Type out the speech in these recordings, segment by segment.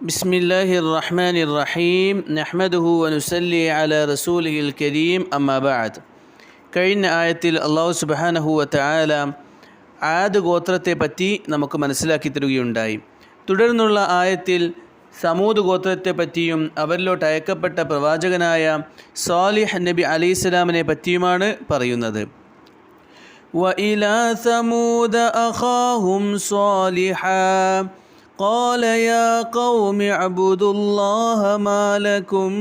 بسم الله الرحمن الرحيم نحمده ونسلي على رسوله الكريم أما بعد കഴിഞ്ഞ ആയത്തിൽ അള്ളാഹു സുബാനഹു വത്തആല ആദ് ഗോത്രത്തെ പറ്റി നമുക്ക് മനസ്സിലാക്കി തരികയുണ്ടായി തുടർന്നുള്ള ആയത്തിൽ സമൂദ് ഗോത്രത്തെ പറ്റിയും അവരിലോട്ട് അയക്കപ്പെട്ട പ്രവാചകനായ സാലിഹ് നബി അലൈഹിസ്സലാമിനെ പറ്റിയുമാണ് പറയുന്നത് وإلى ثمود أخاهم صالحا قال يا قوم اعبدوا الله ما لكم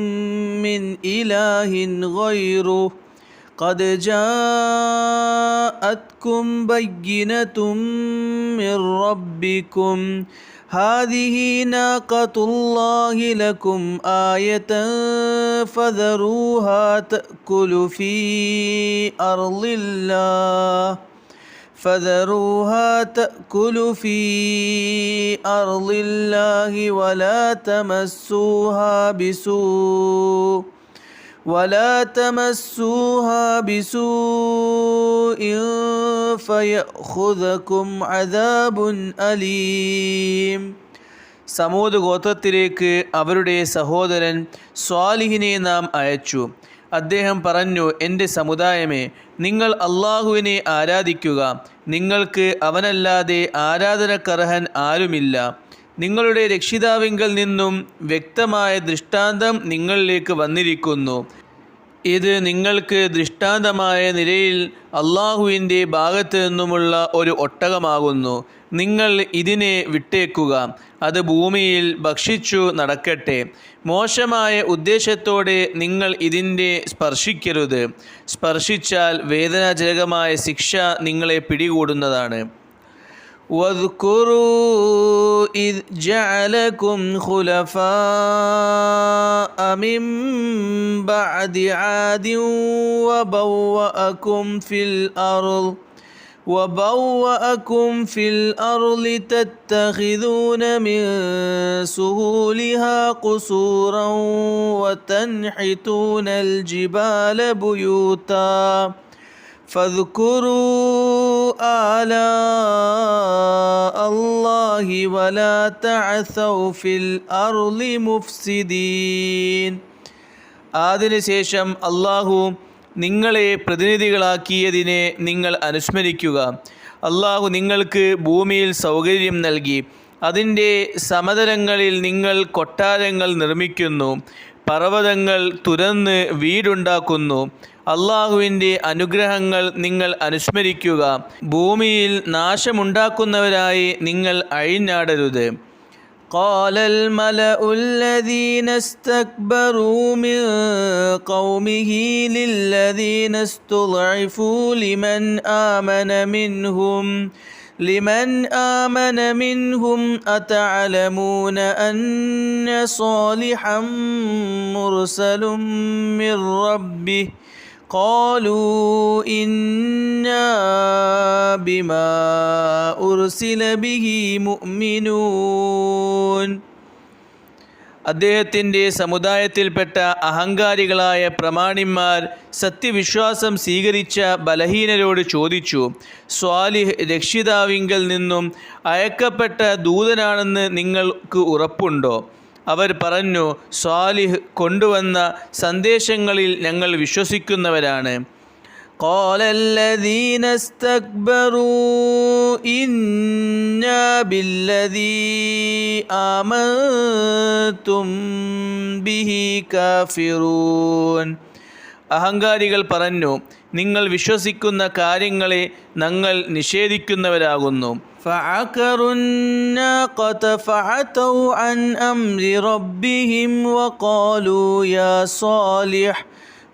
من إله غيره. قد جاءتكم بينة من ربكم. هذه ناقة الله لكم آية فذروها تأكل في أرض الله. فذروها تأكل في أرض الله ولا تمسوها بسوء ولا تمسوها بسوء فيأخذكم عذاب أليم സമൂത് ഗോത്രത്തിലേക്ക് അവരുടെ സഹോദരൻ സ്വാലിഹിനെ നാം അയച്ചു അദ്ദേഹം പറഞ്ഞു എന്റെ സമുദായമേ നിങ്ങൾ അള്ളാഹുവിനെ ആരാധിക്കുക. നിങ്ങൾക്ക് അവനല്ലാതെ ആരാധനക്കർഹൻ ആരുമില്ല. നിങ്ങളുടെ രക്ഷിതാവിങ്കൽ നിന്നും വ്യക്തമായ ദൃഷ്ടാന്തം നിങ്ങളിലേക്ക് വന്നിരിക്കുന്നു. ഇത് നിങ്ങൾക്ക് ദൃഷ്ടാന്തമായ നിലയിൽ അള്ളാഹുവിന്റെ ഭാഗത്തു നിന്നുമുള്ള ഒരു ഒട്ടകമാകുന്നു. നിങ്ങൾ ഇതിനെ വിട്ടേക്കുക. അത് ഭൂമിയിൽ ഭക്ഷിച്ചു നടക്കട്ടെ. മോശമായ ഉദ്ദേശത്തോടെ നിങ്ങൾ ഇതിൻ്റെ സ്പർശിക്കരുത് സ്പർശിച്ചാൽ വേദനാജനകമായ ശിക്ഷ നിങ്ങളെ പിടികൂടുന്നതാണ് واذكروا إذ جعلكم خلفاء من بعد عاد وبوأكم في الأرض وبوأكم في الأرض تتخذون من سهولها قصورا وتنحتون الجبال بيوتا فاذكروا آلاء الله ولا تعثوا في الأرض مفسدين അതിനുശേഷം അള്ളാഹു നിങ്ങളെ പ്രതിനിധികളാക്കിയതിനെ നിങ്ങൾ അനുസ്മരിക്കുക. അള്ളാഹു നിങ്ങൾക്ക് ഭൂമിയിൽ സൗകര്യം നൽകി. അതിന്റെ സമതലങ്ങളിൽ നിങ്ങൾ കൊട്ടാരങ്ങൾ നിർമ്മിക്കുന്നു. പർവതങ്ങൾ തുരന്ന് വീടുണ്ടാക്കുന്നു. അള്ളാഹുവിന്റെ അനുഗ്രഹങ്ങൾ നിങ്ങൾ അനുസ്മരിക്കുക. ഭൂമിയിൽ നാശമുണ്ടാക്കുന്നവരായി നിങ്ങൾ അഴിഞ്ഞാടരുത്. قال الملأ الذين استكبروا من قومه للذين استضعفوا لمن آمن منهم لمن آمن منهم أتعلمون أن صالحا مرسل من ربه؟ قالوا إنا بما أرسل به مؤمنون അദ്ദേഹത്തിൻ്റെ സമുദായത്തിൽപ്പെട്ട അഹങ്കാരികളായ പ്രമാണിമാർ സത്യവിശ്വാസം സ്വീകരിച്ച ബലഹീനരോട് ചോദിച്ചു സ്വാലിഹ് രക്ഷിതാവിങ്കൽ നിന്നും അയക്കപ്പെട്ട ദൂതനാണെന്ന് നിങ്ങൾക്ക് ഉറപ്പുണ്ടോ അവർ പറഞ്ഞു സ്വാലിഹ് കൊണ്ടുവന്ന സന്ദേശങ്ങളിൽ ഞങ്ങൾ വിശ്വസിക്കുന്നവരാണ് قال الذين استكبروا إنا بالذي آمنتم به كافرون അഹങ്കാരികൾ പറഞ്ഞു നിങ്ങൾ വിശ്വസിക്കുന്ന കാര്യങ്ങളെ ഞങ്ങൾ നിഷേധിക്കുന്നവരാകുന്നു فعكروا الناقة فعتوا عن أمر ربهم وقالوا يا صالح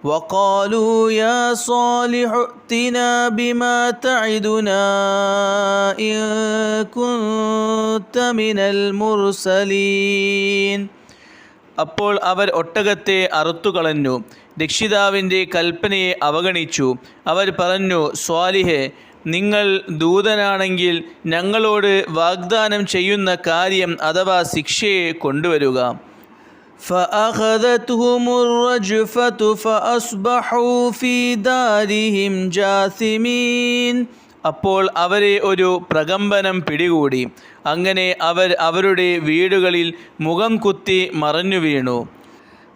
وقالوا يا صالح ائتنا بما تعدنا إن كنت من المرسلين അപ്പോൾ അവർ ഒട്ടകത്തെ അറുത്തുകളഞ്ഞു രക്ഷിതാവിൻ്റെ കൽപ്പനയെ അവഗണിച്ചു അവർ പറഞ്ഞു സ്വാലിഹെ നിങ്ങൾ ദൂതനാണെങ്കിൽ ഞങ്ങളോട് വാഗ്ദാനം ചെയ്യുന്ന കാര്യം അഥവാ ശിക്ഷയെ കൊണ്ടുവരുക فأخذتهم الرجفة فأصبحوا في دارهم جاثمين അപ്പോൾ അവരെ ഒരു പ്രകമ്പനം പിടികൂടി അങ്ങനെ അവർ അവരുടെ വീടുകളിൽ മുഖം കുത്തി മറഞ്ഞു വീണു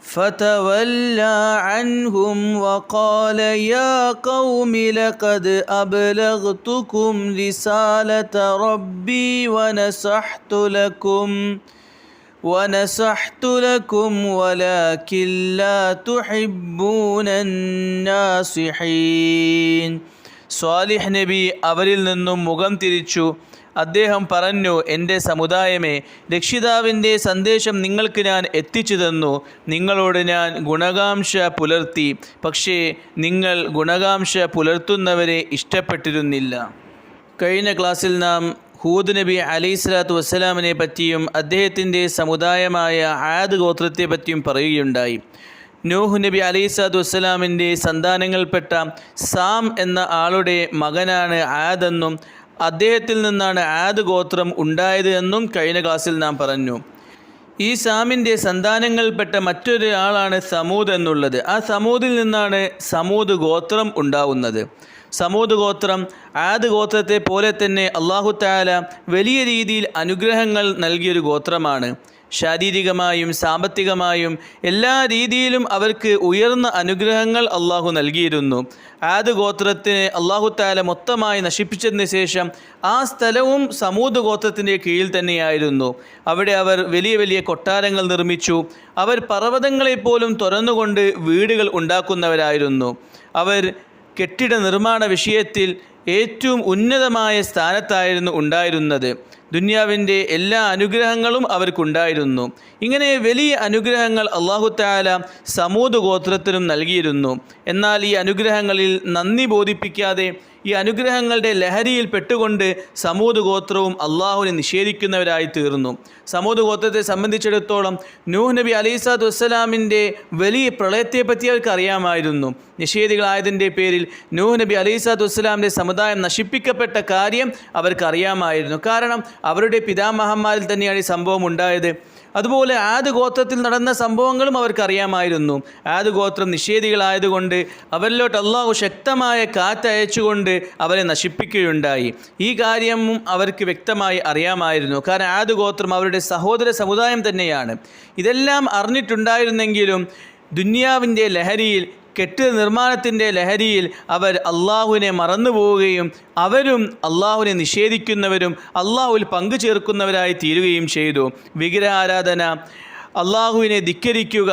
فتولى عنهم وقال يا قوم لقد أبلغتكم رسالة ربي ونصحت لكم ونصحت لكم ولكن لا تحبون الناصحين സ്വാലിഹ് നബി അവരിൽ നിന്നും മുഖം തിരിച്ചു. അദ്ദേഹം പറഞ്ഞു എന്റെ സമുദായമേ രക്ഷിതാവിന്റെ സന്ദേശം നിങ്ങൾക്ക് ഞാൻ എത്തിച്ചു തന്നു. നിങ്ങളോട് ഞാൻ ഗുണകാംക്ഷ പുലർത്തി. പക്ഷേ നിങ്ങൾ ഗുണകാംക്ഷ പുലർത്തുന്നവരെ ഇഷ്ടപ്പെട്ടിരുന്നില്ല. കഴിഞ്ഞ ക്ലാസ്സിൽ നാം ഹൂദ് നബി അലൈഹി സ്വലാത്തു വസ്സലാമിനെ പറ്റിയും അദ്ദേഹത്തിന്റെ സമുദായമായ ആദ് ഗോത്രത്തെ പറ്റിയും പറയുകയുണ്ടായി. നൂഹ് നബി സ്വലാത്തു വസ്സലാമിന്റെ സന്താനങ്ങൾപ്പെട്ട സാം എന്ന ആളുടെ മകനാണ് ആദെന്നും അദ്ദേഹത്തിൽ നിന്നാണ് ആദ് ഗോത്രം ഉണ്ടായത് എന്നും കഴിഞ്ഞ ക്ലാസ്സിൽ നാം പറഞ്ഞു. ഈ സാമിന്റെ സന്താനങ്ങൾപ്പെട്ട മറ്റൊരു ആളാണ് സമൂദ് എന്നുള്ളത്. ആ സമൂദിൽ നിന്നാണ് സമൂദ് ഗോത്രം ഉണ്ടാവുന്നത്. സമൂദ് ഗോത്രം ആദ് ഗോത്രത്തെ പോലെ തന്നെ അള്ളാഹു താല വലിയ രീതിയിൽ അനുഗ്രഹങ്ങൾ നൽകിയൊരു ഗോത്രമാണ്. ശാരീരികമായും സാമ്പത്തികമായും എല്ലാ രീതിയിലും അവർക്ക് ഉയർന്ന അനുഗ്രഹങ്ങൾ അള്ളാഹു നൽകിയിരുന്നു. ആദ് ഗോത്രത്തിന് അള്ളാഹു താല മൊത്തമായി നശിപ്പിച്ചതിന് ശേഷം ആ സ്ഥലവും സമൂത് ഗോത്രത്തിന്റെ കീഴിൽ തന്നെയായിരുന്നു. അവിടെ അവർ വലിയ വലിയ കൊട്ടാരങ്ങൾ നിർമ്മിച്ചു. അവർ പർവതങ്ങളെപ്പോലും തുറന്നുകൊണ്ട് വീടുകൾ ഉണ്ടാക്കുന്നവരായിരുന്നു. അവർ കെട്ടിട നിർമ്മാണ വിഷയത്തിൽ ഏറ്റവും ഉന്നതമായ സ്ഥാനത്തായിരുന്നു ഉണ്ടായിരുന്നത്. ദുന്യാവിന്റെ എല്ലാ അനുഗ്രഹങ്ങളും അവർക്കുണ്ടായിരുന്നു. ഇങ്ങനെ വലിയ അനുഗ്രഹങ്ങൾ അള്ളാഹു താല സമൂത് ഗോത്രത്തിനും നൽകിയിരുന്നു. എന്നാൽ ഈ അനുഗ്രഹങ്ങളിൽ നന്ദി ബോധിപ്പിക്കാതെ ഈ അനുഗ്രഹങ്ങളുടെ ലഹരിയിൽ പെട്ടുകൊണ്ട് സമൂത് ഗോത്രവും അള്ളാഹുവിനെ നിഷേധിക്കുന്നവരായി തീർന്നു. സമൂത് ഗോത്രത്തെ സംബന്ധിച്ചിടത്തോളം നൂഹ് നബി അലൈസാദ് വസ്സലാമിന്റെ വലിയ പ്രളയത്തെപ്പറ്റി അവർക്ക് അറിയാമായിരുന്നു നിഷേധികളായതിന്റെ പേരിൽ നൂഹ് നബി അലൈസാദ് വസ്സലാമിന്റെ സമുദായം നശിപ്പിക്കപ്പെട്ട കാര്യം അവർക്കറിയാമായിരുന്നു. കാരണം അവരുടെ പിതാമഹന്മാരിൽ തന്നെയാണ് ഈ സംഭവം ഉണ്ടായത്. അതുപോലെ ആദ് ഗോത്രത്തിൽ നടന്ന സംഭവങ്ങളും അവർക്കറിയാമായിരുന്നു. ആദ് ഗോത്രം നിഷേധികളായതുകൊണ്ട് അവരിലോട്ട് അള്ളാഹു ശക്തമായ കാറ്റയച്ചുകൊണ്ട് അവരെ നശിപ്പിക്കുകയുണ്ടായി. ഈ കാര്യവും അവർക്ക് വ്യക്തമായി അറിയാമായിരുന്നു. കാരണം ആദ് ഗോത്രം അവരുടെ സഹോദര സമുദായം തന്നെയാണ്. ഇതെല്ലാം അറിഞ്ഞിട്ടുണ്ടായിരുന്നെങ്കിലും ദുന്യാവിന്റെ ലഹരിയിൽ കെട്ടിട നിർമ്മാണത്തിന്റെ ലഹരിയിൽ അവർ അള്ളാഹുവിനെ മറന്നുപോവുകയും അവരും അള്ളാഹുവിനെ നിഷേധിക്കുന്നവരും അള്ളാഹുവിൽ പങ്കു ചേർക്കുന്നവരായി തീരുകയും ചെയ്തു. വിഗ്രഹാരാധന അള്ളാഹുവിനെ ധിക്കരിക്കുക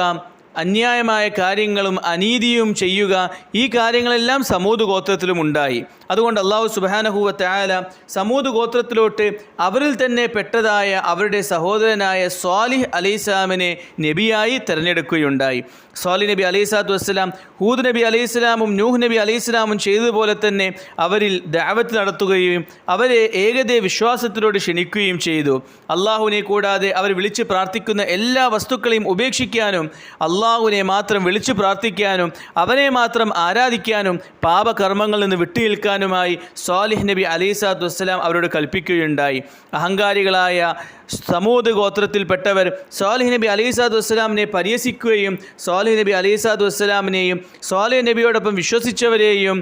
അന്യായമായ കാര്യങ്ങളും അനീതിയും ചെയ്യുക ഈ കാര്യങ്ങളെല്ലാം സമൂത് ഗോത്രത്തിലും ഉണ്ടായി. അതുകൊണ്ട് അള്ളാഹു സുബാനഹൂവത്തെ ആല സമൂത് ഗോത്രത്തിലോട്ട് അവരിൽ തന്നെ പെട്ടതായ അവരുടെ സഹോദരനായ സ്വാലിഹ് അലൈസ്ലാമിനെ നബിയായി തിരഞ്ഞെടുക്കുകയുണ്ടായി. സ്വാലി നബി അലൈസാത്തു വസ്സലാം ഹൂദ് നബി അലൈഹിസ്ലാമും നൂഹ് നബി അലൈഹിസ്ലാമും ചെയ്തതുപോലെ തന്നെ അവരിൽ ദാവത്ത് നടത്തുകയും അവരെ ഏകദേ വിശ്വാസത്തിലോട് ക്ഷണിക്കുകയും ചെയ്തു. അള്ളാഹുവിനെ കൂടാതെ അവർ വിളിച്ച് പ്രാർത്ഥിക്കുന്ന എല്ലാ വസ്തുക്കളെയും ഉപേക്ഷിക്കാനും അള്ളാഹുവിനെ മാത്രം വിളിച്ചു പ്രാർത്ഥിക്കാനും അവനെ മാത്രം ആരാധിക്കാനും പാപകർമ്മങ്ങളിൽ നിന്ന് വിട്ടുനിൽക്കാനുമായി സ്വാലിഹ് നബി അലൈസാദ് വസ്സലാം അവരോട് കൽപ്പിക്കുകയുണ്ടായി. അഹങ്കാരികളായ സമൂത് ഗോത്രത്തിൽപ്പെട്ടവർ സ്വാലിഹ് നബി അലൈസാദ് വസ്സലാമിനെ പരിഹസിക്കുകയും സ്വാലിഹ് നബി അലൈസാദ് വസ്സലാമിനെയും സ്വാലിഹ് നബിയോടൊപ്പം വിശ്വസിച്ചവരെയും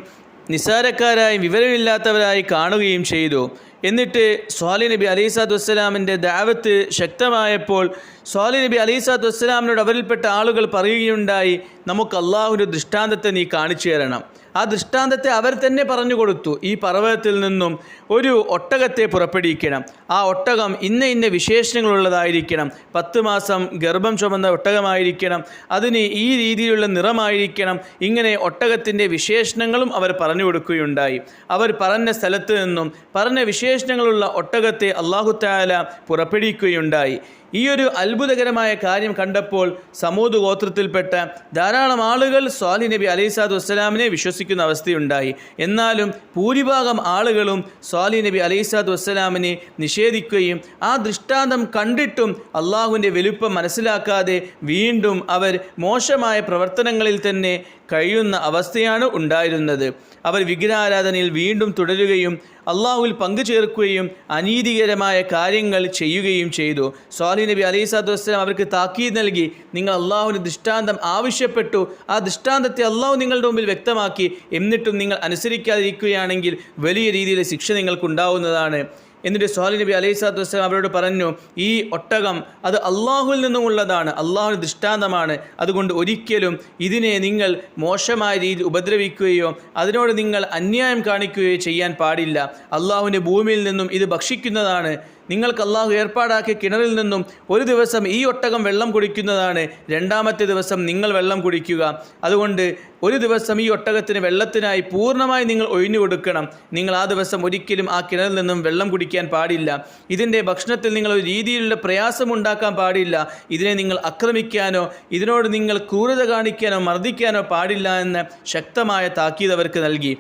നിസാരക്കാരായും വിവരമില്ലാത്തവരായി കാണുകയും ചെയ്തു. എന്നിട്ട് സ്വാലി നബി അലൈസാദ് വസ്സലാമിന്റെ ദാവത്ത് ശക്തമായപ്പോൾ സ്വാലി നബി അലൈസാദ് വസ്സലാമിനോട് അവരിൽപ്പെട്ട ആളുകൾ പറയുകയുണ്ടായി നമുക്ക് അള്ളാഹുവിന്റെ ദൃഷ്ടാന്തത്തെ നീ കാണിച്ചു തരണം. ആ ദൃഷ്ടാന്തത്തെ അവർ തന്നെ പറഞ്ഞു കൊടുത്തു. ഈ പർവതത്തിൽ നിന്നും ഒരു ഒട്ടകത്തെ പുറപ്പെടുവിക്കണം. ആ ഒട്ടകം ഇന്ന ഇന്ന വിശേഷണങ്ങളുള്ളതായിരിക്കണം പത്ത് മാസം ഗർഭം ചുമന്ന ഒട്ടകമായിരിക്കണം. അതിന് ഈ രീതിയിലുള്ള നിറമായിരിക്കണം. ഇങ്ങനെ ഒട്ടകത്തിന്റെ വിശേഷണങ്ങളും അവർ പറഞ്ഞു കൊടുക്കുകയുണ്ടായി. അവർ പറഞ്ഞ സ്ഥലത്ത് നിന്നും പറഞ്ഞ വിശേഷണങ്ങളുള്ള ഒട്ടകത്തെ അള്ളാഹുത്താല പുറപ്പെടുവിക്കുകയുണ്ടായി. ഈ ഒരു അത്ഭുതകരമായ കാര്യം കണ്ടപ്പോൾ സമൂത് ഗോത്രത്തിൽപ്പെട്ട ധാരാളം ആളുകൾ സ്വാലി നബി അലൈസാദ് വസ്സലാമിനെ വിശ്വസിക്കുന്ന അവസ്ഥയുണ്ടായി. എന്നാലും ഭൂരിഭാഗം ആളുകളും സ്വാലി നബി അലൈസാദ് വസ്സലാമിനെ നിഷേധിക്കുകയും ആ ദൃഷ്ടാന്തം കണ്ടിട്ടും അള്ളാഹുവിന്റെ വലുപ്പം മനസ്സിലാക്കാതെ വീണ്ടും അവർ മോശമായ പ്രവർത്തനങ്ങളിൽ തന്നെ കഴിയുന്ന അവസ്ഥയാണ് ഉണ്ടായിരുന്നത്. അവർ വിഗ്രഹാരാധനയിൽ വീണ്ടും തുടരുകയും അള്ളാഹുവിൽ പങ്കുചേർക്കുകയും അനീതികരമായ കാര്യങ്ങൾ ചെയ്യുകയും ചെയ്തു. സ്വാലി നബി അലൈഹി സ്വലാത്തു വസ്സലാം അവർക്ക് താക്കീത് നൽകി. നിങ്ങൾ അള്ളാഹുവിന്റെ ദൃഷ്ടാന്തം ആവശ്യപ്പെട്ടു. ആ ദൃഷ്ടാന്തത്തെ അള്ളാഹു നിങ്ങളുടെ മുമ്പിൽ വ്യക്തമാക്കി. എന്നിട്ടും നിങ്ങൾ അനുസരിക്കാതിരിക്കുകയാണെങ്കിൽ വലിയ രീതിയിൽ ശിക്ഷ നിങ്ങൾക്കുണ്ടാവുന്നതാണ്. എന്നിട്ട് സ്വാലി നബി അലൈഹി സ്വലാത്തു വസ്സലാം അവരോട് പറഞ്ഞു ഈ ഒട്ടകം അത് അള്ളാഹുവിൽ നിന്നുമുള്ളതാണ് അള്ളാഹുവിന്റെ ദൃഷ്ടാന്തമാണ്. അതുകൊണ്ട് ഒരിക്കലും ഇതിനെ നിങ്ങൾ മോശമായ രീതിയിൽ ഉപദ്രവിക്കുകയോ അതിനോട് നിങ്ങൾ അന്യായം കാണിക്കുകയോ ചെയ്യാൻ പാടില്ല. അള്ളാഹുവിന്റെ ഭൂമിയിൽ നിന്നും ഇത് ഭക്ഷിക്കുന്നതാണ്. നിങ്ങൾക്ക് അള്ളാഹു ഏർപ്പാടാക്കിയ കിണറിൽ നിന്നും ഒരു ദിവസം ഈ ഒട്ടകം വെള്ളം കുടിക്കുന്നതാണ്. രണ്ടാമത്തെ ദിവസം നിങ്ങൾ വെള്ളം കുടിക്കുക. അതുകൊണ്ട് ഒരു ദിവസം ഈ ഒട്ടകത്തിന് വെള്ളത്തിനായി പൂർണമായി നിങ്ങൾ ഒഴിഞ്ഞു കൊടുക്കണം. നിങ്ങൾ ആ ദിവസം ഒരിക്കലും ആ കിണറിൽ നിന്നും വെള്ളം കുടിക്കാൻ പാടില്ല. ഇതിന്റെ ഭക്ഷണത്തിൽ നിങ്ങൾ ഒരു രീതിയിലുള്ള പ്രയാസം ഉണ്ടാക്കാൻ പാടില്ല. ഇതിനെ നിങ്ങൾ ആക്രമിക്കാനോ ഇതിനോട് നിങ്ങൾ ക്രൂരത കാണിക്കാനോ മർദ്ദിക്കാനോ പാടില്ല എന്ന് ശക്തമായ താക്കീത് അവർക്ക് നൽകി.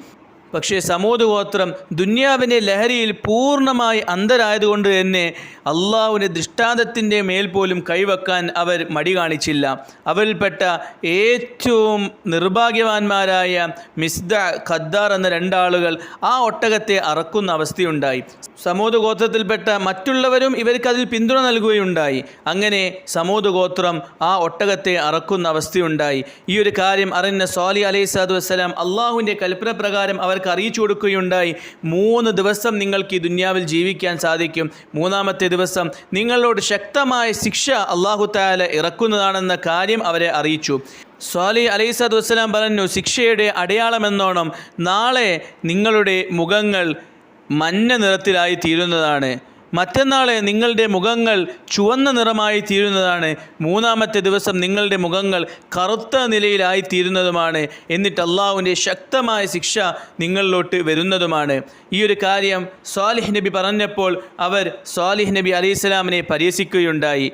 പക്ഷേ സമൂത് ഗോത്രം ദുന്യാവിന്റെ ലഹരിയിൽ പൂർണമായി അന്ധരായതുകൊണ്ട് തന്നെ അള്ളാഹുവിന്റെ ദൃഷ്ടാന്തത്തിന്റെ മേൽ പോലും കൈവെക്കാൻ അവർ മടി കാണിച്ചില്ല. അവരിൽപ്പെട്ട ഏറ്റവും നിർഭാഗ്യവാന്മാരായ മിസ്ദ ഖദ്ദാർ എന്ന രണ്ടാളുകൾ ആ ഒട്ടകത്തെ അറക്കുന്ന അവസ്ഥയുണ്ടായി. സമൂത് ഗോത്രത്തിൽപ്പെട്ട മറ്റുള്ളവരും ഇവർക്കതിൽ പിന്തുണ നൽകുകയുണ്ടായി. അങ്ങനെ സമൂത് ഗോത്രം ആ ഒട്ടകത്തെ അറക്കുന്ന അവസ്ഥയുണ്ടായി. ഈ ഒരു കാര്യം അറിഞ്ഞ സോലി അലൈഹി സ്വലാത്തു വസ്സലാം അള്ളാഹുവിന്റെ കൽപ്പന പ്രകാരം അവർക്ക് അറിയിച്ചു കൊടുക്കുകയുണ്ടായി. മൂന്ന് ദിവസം നിങ്ങൾക്ക് ഈ ദുന്യാവിൽ ജീവിക്കാൻ സാധിക്കും. മൂന്നാമത്തെ ദിവസം നിങ്ങളോട് ശക്തമായ ശിക്ഷ അള്ളാഹു താല ഇറക്കുന്നതാണെന്ന കാര്യം അവരെ അറിയിച്ചു. സ്വാലി അലൈസാദ് വസ്സലാം പറഞ്ഞു ശിക്ഷയുടെ അടയാളമെന്നോണം നാളെ നിങ്ങളുടെ മുഖങ്ങൾ മഞ്ഞ നിറത്തിലായി തീരുന്നതാണ് മറ്റന്നാളെ നിങ്ങളുടെ മുഖങ്ങൾ ചുവന്ന നിറമായി തീരുന്നതാണ്. മൂന്നാമത്തെ ദിവസം നിങ്ങളുടെ മുഖങ്ങൾ കറുത്ത നിലയിലായി തീരുന്നതുമാണ്. എന്നിട്ട് അള്ളാഹുവിന്റെ ശക്തമായ ശിക്ഷ നിങ്ങളിലോട്ട് വരുന്നതുമാണ്. ഈ ഒരു കാര്യം സ്വാലിഹ് നബി പറഞ്ഞപ്പോൾ അവർ സ്വാലിഹ് നബി അലൈഹി സ്വലാമിനെ പരിഹസിക്കുകയുണ്ടായി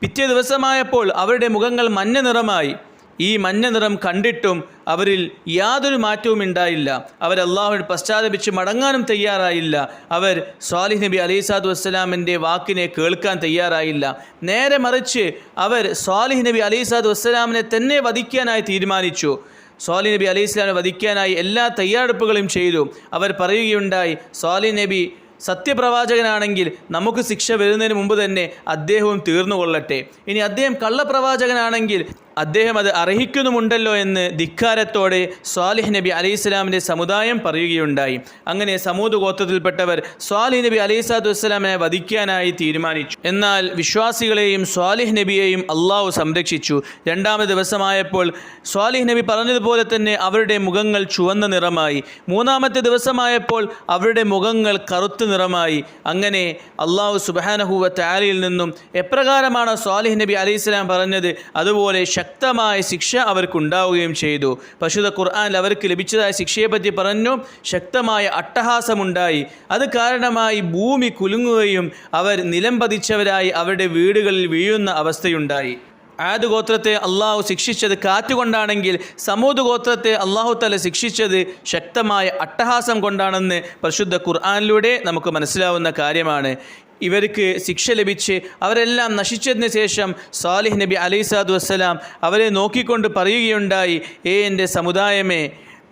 പിറ്റേ ദിവസമായപ്പോൾ അവരുടെ മുഖങ്ങൾ മഞ്ഞ നിറമായി. ഈ മഞ്ഞ നിറം കണ്ടിട്ടും അവരിൽ യാതൊരു മാറ്റവും ഉണ്ടായില്ല. അള്ളാഹുവിന് പശ്ചാത്തപിച്ച് മടങ്ങാനും തയ്യാറായില്ല. അവർ സ്വാലിഹ് നബി സ്വലാത്തു വസ്സലാമിന്റെ വാക്കിനെ കേൾക്കാൻ തയ്യാറായില്ല. നേരെ മറിച്ച് അവർ സ്വാലിഹ് നബി സ്വലാത്തു വസ്സലാമിനെ തന്നെ വധിക്കാനായി തീരുമാനിച്ചു. സ്വാലി നബി അലൈഹി സ്വലാമിനെ വധിക്കാനായി എല്ലാ തയ്യാറെടുപ്പുകളും ചെയ്തു. അവർ പറയുകയുണ്ടായി സ്വാലി നബി സത്യപ്രവാചകനാണെങ്കിൽ നമുക്ക് ശിക്ഷ വരുന്നതിന് മുമ്പ് തന്നെ അദ്ദേഹവും തീർന്നു കൊള്ളട്ടെ ഇനി അദ്ദേഹം കള്ളപ്രവാചകനാണെങ്കിൽ അദ്ദേഹം അത് അർഹിക്കുന്നുമുണ്ടല്ലോ എന്ന് ധിക്കാരത്തോടെ സ്വാലിഹ് നബി അലൈഹി സ്വലാമിന്റെ സമുദായം പറയുകയുണ്ടായി. അങ്ങനെ സമൂത് ഗോത്രത്തിൽപ്പെട്ടവർ സ്വാലിഹ് നബി അലൈഹി സ്വലാത്തു വസ്സലാമിനെ വധിക്കാനായി തീരുമാനിച്ചു. എന്നാൽ വിശ്വാസികളെയും സ്വാലിഹ് നബിയെയും അള്ളാഹു സംരക്ഷിച്ചു. രണ്ടാമത് ദിവസമായപ്പോൾ സ്വാലിഹ് നബി പറഞ്ഞതുപോലെ തന്നെ അവരുടെ മുഖങ്ങൾ ചുവന്ന നിറമായി. മൂന്നാമത്തെ ദിവസമായപ്പോൾ അവരുടെ മുഖങ്ങൾ കറുത്ത നിറമായി. അങ്ങനെ അള്ളാഹു സുബാനഹുവ താലിയിൽ നിന്നും എപ്രകാരമാണ് സ്വാലിഹ് നബി അലൈഹി സ്വലാം പറഞ്ഞത്? അതുപോലെ ശക്തമായ ശിക്ഷ അവർക്കുണ്ടാവുകയും ചെയ്തു. പശുത ഖുർആൻ അവർക്ക് ലഭിച്ചതായ ശിക്ഷയെപ്പറ്റി പറഞ്ഞു. ശക്തമായ അട്ടഹാസമുണ്ടായി. അത് കാരണമായി ഭൂമി കുലുങ്ങുകയും അവർ നിലം പതിച്ചവരായി അവരുടെ വീടുകളിൽ വീഴുന്ന അവസ്ഥയുണ്ടായി. ആദ് ഗോത്രത്തെ അള്ളാഹു ശിക്ഷിച്ചത് കാറ്റുകൊണ്ടാണെങ്കിൽ സമൂത് ഗോത്രത്തെ അള്ളാഹു തല ശിക്ഷിച്ചത് ശക്തമായ അട്ടഹാസം കൊണ്ടാണെന്ന് പരിശുദ്ധ ഖുർആാനിലൂടെ നമുക്ക് മനസ്സിലാവുന്ന കാര്യമാണ്. ഇവർക്ക് ശിക്ഷ ലഭിച്ച് അവരെല്ലാം നശിച്ചതിന് ശേഷം സാലിഹ് നബി സ്വലാത്തു വസ്സലാം അവരെ നോക്കിക്കൊണ്ട് പറയുകയുണ്ടായി ഏ എന്റെ സമുദായമേ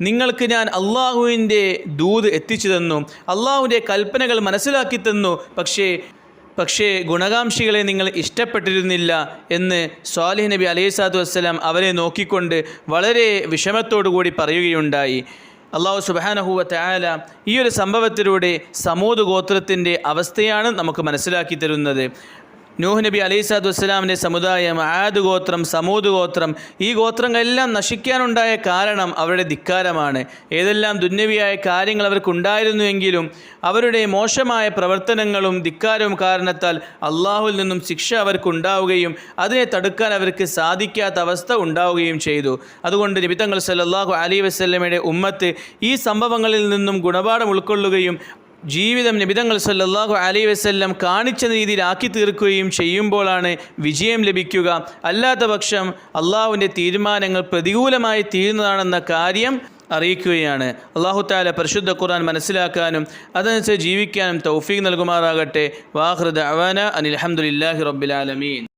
നിങ്ങൾക്ക് ഞാൻ അള്ളാഹുവിന്റെ ദൂത് എത്തിച്ചു തന്നു അള്ളാഹുവിന്റെ കൽപ്പനകൾ മനസ്സിലാക്കി തന്നു പക്ഷേ പക്ഷേ ഗുണകാംക്ഷികളെ നിങ്ങൾ ഇഷ്ടപ്പെട്ടിരുന്നില്ല എന്ന് സ്വാലിഹ് നബി അലൈഹി സ്വലാത്തു വസ്സലാം അവരെ നോക്കിക്കൊണ്ട് വളരെ വിഷമത്തോടു കൂടി പറയുകയുണ്ടായി. അള്ളാഹു സുബാനഹുവത്തെ ആല ഈ ഒരു സംഭവത്തിലൂടെ സമൂത് ഗോത്രത്തിന്റെ അവസ്ഥയാണ് നമുക്ക് മനസ്സിലാക്കി തരുന്നത്. നൂഹ് നബി സ്വലാത്തു വസ്സലാമിന്റെ സമുദായം ആദ് ഗോത്രം സമൂദ് ഗോത്രം ഈ ഗോത്രങ്ങളെല്ലാം നശിക്കാനുണ്ടായ കാരണം അവരുടെ ധിക്കാരമാണ്. ഏതെല്ലാം ദുന്യവിയായ കാര്യങ്ങൾ അവർക്കുണ്ടായിരുന്നുവെങ്കിലും അവരുടെ മോശമായ പ്രവർത്തനങ്ങളും ധിക്കാരവും കാരണത്താൽ അള്ളാഹുവിൽ നിന്നും ശിക്ഷ അവർക്കുണ്ടാവുകയും അതിനെ തടുക്കാൻ അവർക്ക് സാധിക്കാത്ത അവസ്ഥ ഉണ്ടാവുകയും ചെയ്തു. അതുകൊണ്ട് നിബിത്തങ്ങൾ സല്ലാഹു അലി വസ്ലമയുടെ ഉമ്മത്ത് ഈ സംഭവങ്ങളിൽ നിന്നും ഗുണപാഠം ഉൾക്കൊള്ളുകയും ജീവിതം നിബിതങ്ങൾ സല്ലാഹു അലൈ വസ്ല്ലം കാണിച്ച രീതിയിലാക്കി തീർക്കുകയും ചെയ്യുമ്പോഴാണ് വിജയം ലഭിക്കുക. അല്ലാത്ത പക്ഷം അള്ളാഹുവിന്റെ തീരുമാനങ്ങൾ പ്രതികൂലമായി തീരുന്നതാണെന്ന കാര്യം അറിയിക്കുകയാണ്. അള്ളാഹു താല പരിശുദ്ധ ഖുർആൻ മനസ്സിലാക്കാനും അതനുസരിച്ച് ജീവിക്കാനും തൗഫീഖ് നൽകുമാറാകട്ടെ. വാഹൃദ് അവന അനിൽഹമുല്ലാഹി റബ്ബിലാലമീൻ